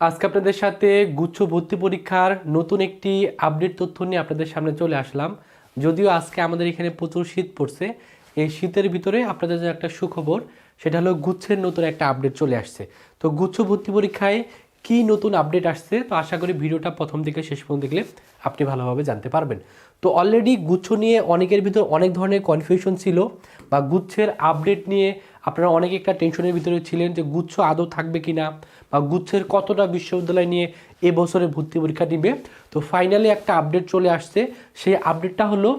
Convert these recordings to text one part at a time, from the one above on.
আজকে আপনাদের সাথে গুচ্ছ ভর্তি পরীক্ষার নতুন একটি আপডেট তথ্য নিয়ে আপনাদের সামনে চলে আসলাম। যদিও আজকে আমাদের এখানে প্রচুর শীত পড়ছে, এই শীতের ভিতরে আপনাদের জন্য একটা সুখবর, সেটা হলো গুচ্ছের নতুন একটা আপডেট চলে আসছে। তো গুচ্ছ ভর্তি পরীক্ষায় কি নতুন আপডেট আসছে? তো আশা করি ভিডিওটা প্রথম থেকে শেষ পর্যন্ত দেখলে আপনি ভালোভাবে জানতে পারবেন। তো অলরেডি গুচ্ছ নিয়ে অনেকের ভিতর অনেক ধরনের কনফিউশন ছিল বা গুচ্ছের আপডেট নিয়ে আপনারা অনেক একটা টেনশনের ভিতরে ছিলেন যে গুচ্ছ আদৌ থাকবে কি না বা গুচ্ছের কতটা বিশ্ববিদ্যালয় নিয়ে এবছরে ভর্তি পরীক্ষা দিবে। তো ফাইনালি একটা আপডেট চলে আসছে। সেই আপডেটটা হলো,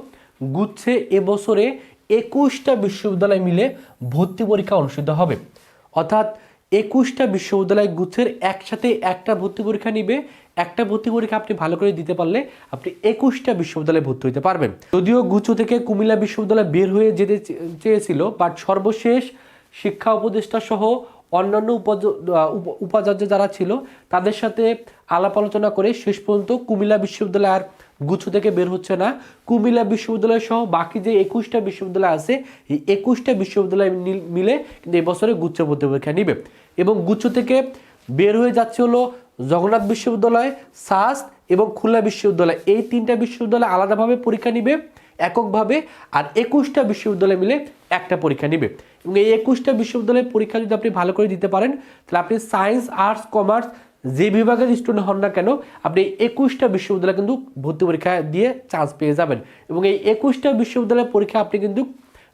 গুচ্ছে এবছরে একুশটা বিশ্ববিদ্যালয় মিলে ভর্তি পরীক্ষা অনুষ্ঠিত হবে। অর্থাৎ একুশটা বিশ্ববিদ্যালয় গুচ্ছের একসাথে একটা ভর্তি পরীক্ষা নিবে। একটা ভর্তি পরীক্ষা আপনি ভালো করে দিতে পারলে আপনি একুশটা বিশ্ববিদ্যালয়ে ভর্তি হতে পারবেন। যদিও গুচ্ছ থেকে কুমিল্লা বিশ্ববিদ্যালয় বের হয়ে যেতে চেয়েছিল বাট সর্বশেষ শিক্ষা উপদেষ্টা সহ অন্যান্য উপাচার্য যারা ছিল, তাদের সাথে আলাপ আলোচনা করে শেষ পর্যন্ত কুমিল্লা বিশ্ববিদ্যালয় আর গুচ্ছ থেকে বের হচ্ছে না। কুমিল্লা বিশ্ববিদ্যালয় সহ বাকি যে একুশটা বিশ্ববিদ্যালয় আছে, এই একুশটা বিশ্ববিদ্যালয় মিলে কিন্তু এবছরে গুচ্ছ পরীক্ষা নিবে। এবং গুচ্ছ থেকে বের হয়ে যাচ্ছে হলো জগন্নাথ বিশ্ববিদ্যালয় সাস্ট এবং খুলনা বিশ্ববিদ্যালয়। এই তিনটা বিশ্ববিদ্যালয় আলাদাভাবে পরীক্ষা নিবে। এককভাবে আর একুশটা বিশ্ববিদ্যালয় মিলে একটা পরীক্ষা নেবে। এবং এই একুশটা বিশ্ববিদ্যালয়ের পরীক্ষা যদি আপনি ভালো করে দিতে পারেন, তাহলে আপনি সায়েন্স, আর্টস, কমার্স যে বিভাগের স্টুডেন্ট হন না কেন, আপনি একুশটা বিশ্ববিদ্যালয় কিন্তু ভর্তি পরীক্ষা দিয়ে চান্স পেয়ে যাবেন। এবং এই একুশটা বিশ্ববিদ্যালয়ের পরীক্ষা আপনি কিন্তু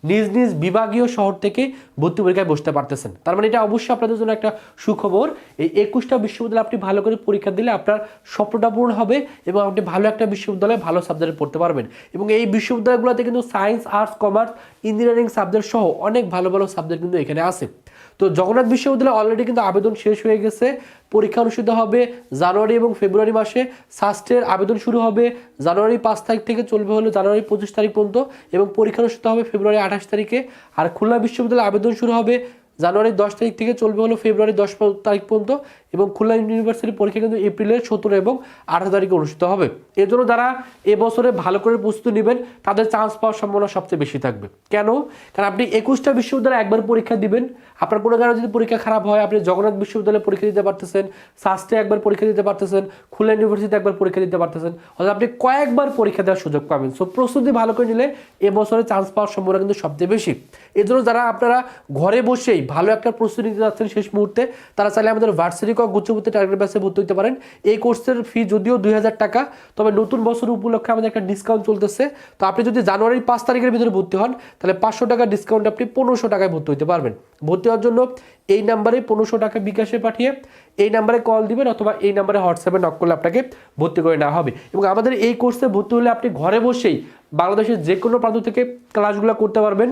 নিজ নিজ বিভাগীয় শহর থেকে ভর্তি পরীক্ষায় বসতে পারতেছেন। তার মানে এটা অবশ্যই আপনাদের জন্য একটা সুখবর। এই একুশটা বিশ্ববিদ্যালয় আপনি ভালো করে পরীক্ষা দিলে আপনার স্বপ্নটা পূরণ হবে এবং আপনি ভালো একটা বিশ্ববিদ্যালয়ে ভালো সাবজেক্টে পড়তে পারবেন। এবং এই বিশ্ববিদ্যালয়গুলোতে কিন্তু science arts commerce engineering subject সহ অনেক ভালো ভালো সাবজেক্ট কিন্তু এখানে আছে। তো জগন্নাথ বিশ্ববিদ্যালয় অলরেডি কিন্তু আবেদন শেষ হয়ে গেছে। পরীক্ষা অনুষ্ঠিত হবে জানুয়ারি এবং ফেব্রুয়ারি মাসে। সাস্টের আবেদন শুরু হবে জানুয়ারি পাঁচ তারিখ থেকে চলবে হলো জানুয়ারি পঁচিশ তারিখ পর্যন্ত এবং পরীক্ষা অনুষ্ঠিত হবে ফেব্রুয়ারি আঠাশ তারিখে। আর খুলনা বিশ্ববিদ্যালয়ে আবেদন শুরু হবে জানুয়ারি দশ তারিখ থেকে চলবে হলো ফেব্রুয়ারি দশ তারিখ পর্যন্ত এবং খুলনা ইউনিভার্সিটির পরীক্ষা কিন্তু এপ্রিলের সতেরো এবং আঠারো তারিখে অনুষ্ঠিত হবে। এর জন্য যারা এবছরে ভালো করে প্রস্তুতি নেবেন, তাদের চান্স পাওয়ার সম্ভাবনা সবচেয়ে বেশি থাকবে। কেন? কারণ আপনি একুশটা বিশ্ববিদ্যালয়ে একবার পরীক্ষা দিবেন, আপনার কোনো কারণে যদি পরীক্ষা খারাপ হয়, আপনি জগন্নাথ বিশ্ববিদ্যালয়ে পরীক্ষা দিতে পারতেছেন সাস্টে একবার পরীক্ষা দিতে পারতেছেন, খুলনা ইউনিভার্সিটিতে একবার পরীক্ষা দিতে পারতেছেন অর্থাৎ আপনি কয়েকবার পরীক্ষা দেওয়ার সুযোগ পাবেন। সো প্রস্তুতি ভালো করে নিলে এবছরে চান্স পাওয়ার সম্ভাবনা কিন্তু সবচেয়ে বেশি। এই জন্য যারা আপনারা ঘরে বসেই ভালো একটা প্রস্তুতি নিতে যাচ্ছেন শেষ মুহূর্তে, তারা চাইলে আমাদের ভার্সিটি কক গুচ্ছভর্তি টার্গেট ব্যাসে ভর্তি হতে পারেন। এই কোর্সের ফি যদিও দুই হাজার টাকা, তবে নতুন বছর উপলক্ষে আমাদের একটা ডিসকাউন্ট চলতেছে। তো আপনি যদি জানুয়ারির পাঁচ তারিখের ভিতরে ভর্তি হন, তাহলে পাঁচশো টাকা ডিসকাউন্ট আপনি পনেরোশো টাকায় ভর্তি হতে পারবেন। ভর্তি হওয়ার জন্য এই নাম্বারে পনেরোশো টাকা বিকাশে পাঠিয়ে, এই নাম্বারে কল দিবেন অথবা এই নাম্বারে হোয়াটসঅ্যাপে নক করলে আপনাকে ভর্তি করে নেওয়া হবে। এবং আমাদের এই কোর্সে ভর্তি হলে আপনি ঘরে বসেই বাংলাদেশের যে কোনো প্রান্ত থেকে ক্লাসগুলো করতে পারবেন।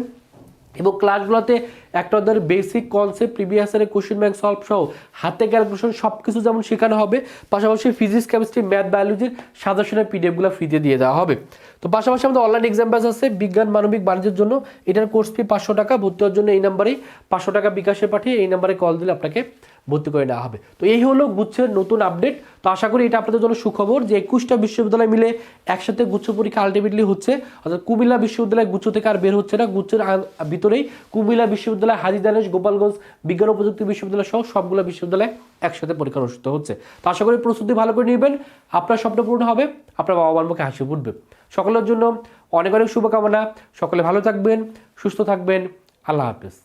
এবং ক্লাসগুলোতে একটা ওদের বেসিক কনসেপ্ট প্রিভিয়াসের কোশ্চেন ব্যাংক সলভ সহ হাতে ক্যালকুলেশন সব কিছু যেমন শেখানো হবে, পাশাপাশি ফিজিক্স কেমিস্ট্রি ম্যাথ বায়োলজির সাজেশনের পিডিএফগুলো ফ্রিতে দিয়ে দেওয়া হবে। তো পাশাপাশি আমাদের অনলাইন এক্সাম ব্যাচ আছে, বিজ্ঞান, মানবিক, বাণিজ্যের জন্য। এটার কোর্স ফি পাঁচশো টাকা, ভর্তি হওয়ার জন্য এই নাম্বারেই পাঁচশো টাকা বিকাশে পাঠিয়ে এই নাম্বারে কল দিলে আপনাকে ভর্তি করে নেওয়া হবে। তো এই হলো গুচ্ছের নতুন আপডেট তো আশা করি এটা আপনাদের জন্য সুখবর যে একুশটা বিশ্ববিদ্যালয় মিলে একসাথে গুচ্ছ পরীক্ষা আলটিমেটলি হচ্ছে। অর্থাৎ কুমিল্লা বিশ্ববিদ্যালয় গুচ্ছ থেকে আর বের হচ্ছে না। গুচ্ছের ভিতরেই কুমিল্লা বিশ্ববিদ্যালয়, হাজি দানেশ, গোপালগঞ্জ বিজ্ঞান ও প্রযুক্তি বিশ্ববিদ্যালয় সহ সবগুলো বিশ্ববিদ্যালয়ে একসাথে পরীক্ষা অনুষ্ঠিত হচ্ছে। তো আশা করি প্রস্তুতি ভালো করে নেবেন। আপনার স্বপ্ন পূর্ণ হবে, আপনার বাবা মার মুখে হাসি ফুটবে। সকলের জন্য অনেক অনেক শুভকামনা। সকলে ভালো থাকবেন, সুস্থ থাকবেন। আল্লাহ হাফিজ।